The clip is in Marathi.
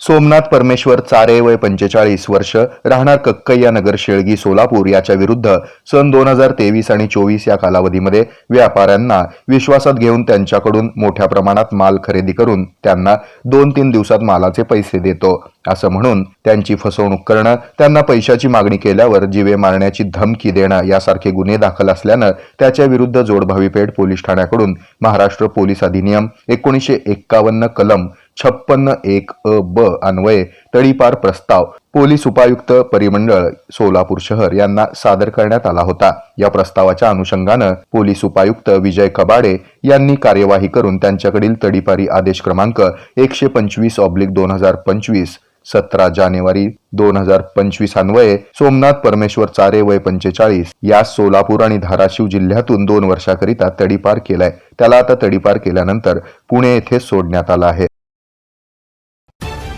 सोमनाथ परमेश्वर चारे वय पंचेचाळीस वर्ष राहणार कक्कय्या नगर शेळगी सोलापूर याच्या विरुद्ध सन दोन हजार तेवीस आणि चोवीस या कालावधीमध्ये व्यापाऱ्यांना विश्वासात घेऊन त्यांच्याकडून मोठ्या प्रमाणात माल खरेदी करून त्यांना दोन तीन दिवसात मालाचे पैसे देतो. असं म्हणून त्यांची फसवणूक करणं त्यांना पैशाची मागणी केल्यावर जीवे मारण्याची धमकी देणं यासारखे गुन्हे दाखल असल्यानं त्याच्या विरुद्ध जोडभावीपेठ पोलीस ठाण्याकडून महाराष्ट्र पोलीस अधिनियम एकोणीसशे एक्कावन्न कलम छप्पन्न एक अ ब अन्वये तडीपार प्रस्ताव. पोलीस उपायुक्त परिमंडळ सोलापूर शहर यांना सादर करण्यात आला होता. या प्रस्तावाच्या अनुषंगानं पोलीस उपायुक्त विजय कबाडे यांनी कार्यवाही करून त्यांच्याकडील तडीपारी आदेश क्रमांक एकशे पंचवीस ऑब्लिक दोन हजार पंचवीस सतरा जानेवारी दोन हजार पंचवीस अन्वये सोमनाथ परमेश्वर चारे वय पंचेचाळीस या सोलापूर आणि धाराशिव जिल्ह्यातून दोन वर्षाकरिता तडीपार केलाय. त्याला आता तडीपार केल्यानंतर पुणे येथे सोडण्यात आला आहे.